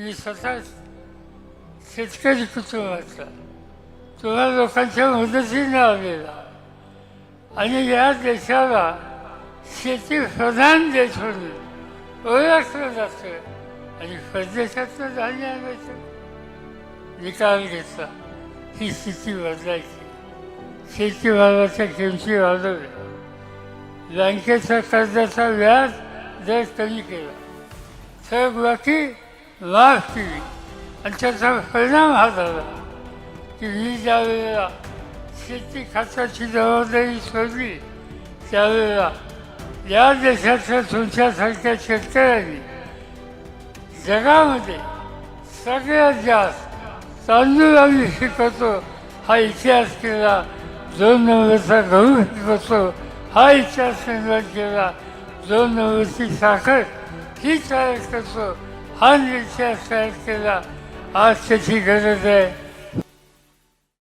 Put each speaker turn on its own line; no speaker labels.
मी स्वतः शेतकरी कुटुंबातला तुम्हा लोकांच्या मदतीने आलेला आणि या देशाला शेती प्रधान देश म्हणून ओळखलं जातं. आणि परदेशातलं धान्य आणायचं. निकाल घेतला. ही स्थिती बदलायची. शेतीमालाच्या किमती वाढवल्या. बँकेच्या कर्जाचा व्याज दर कमी केला. थक बाकी लास्ट आणि त्याचा परिणाम हा झाला की मी ज्यावेळेला शेती खात्याची जबाबदारी सोडली त्यावेळेला या देशाच्या तुमच्यासारख्या शेतकऱ्यांनी जगामध्ये सगळ्यात जास्त तांदूळ आम्ही शिकवतो हा इतिहास केला दोन नंबरचा गहू शिकवतो हा इतिहास निर्माण केला दोन नंबरची साखर ही तयार करतो हा इतिहास तयार केला